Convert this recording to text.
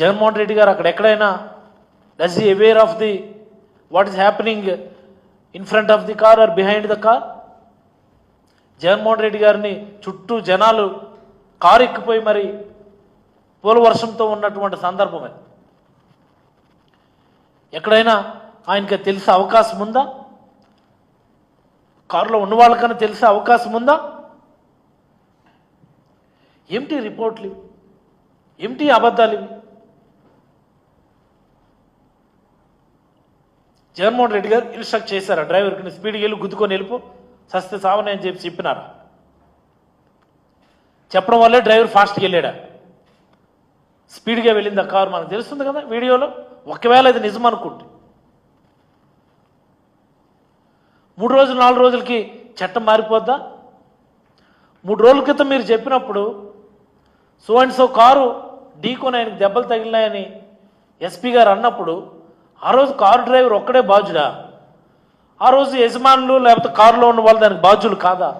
జగన్మోహన్ రెడ్డి గారు అక్కడ ఎక్కడైనా does he aware of the what is happening in front of the car or behind the car Jaganmohan Reddy గారిని చుట్టూ జనాలు car ఎక్కిపోయి మరి పూల వర్షంతో ఉన్నటువంటి సందర్భం ఎక్కడైనా ఆయనకి తెలిసే అవకాశం ఉందా? కారులో ఉన్న వాళ్ళకన్నా తెలిసే అవకాశం ఉందా? ఏమిటి రిపోర్ట్లు? ఏమిటి అబద్ధాలు ఇవి? జగన్మోహన్ రెడ్డి గారు ఇన్స్ట్రక్ట్ చేశారా? డ్రైవర్కి స్పీడ్కి వెళ్ళి గుద్దుకొని వెళ్ళిపో సస్తే సావని అని చెప్పి చెప్పినారా? చెప్పడం వల్లే డ్రైవర్ ఫాస్ట్కి వెళ్ళాడా? స్పీడ్గా వెళ్ళింది ఆ కారు? మనకు తెలుస్తుంది కదా వీడియోలో. ఒకవేళ ఇది నిజం అనుకుంటే. మూడు రోజులు నాలుగు రోజులకి చట్టం మారిపోద్దా? మూడు రోజుల క్రితం మీరు చెప్పినప్పుడు సో అండ్ సో కారు ఢీకొని ఆయనకు దెబ్బలు తగిలినాయని ఎస్పీ గారు అన్నప్పుడు ఆ రోజు కారు డ్రైవర్ ఒక్కడే బాధ్యుడా? ఆ రోజు యజమానులు లేకపోతే కారులో ఉన్న వాళ్ళు దానికి బాధ్యులు కాదా?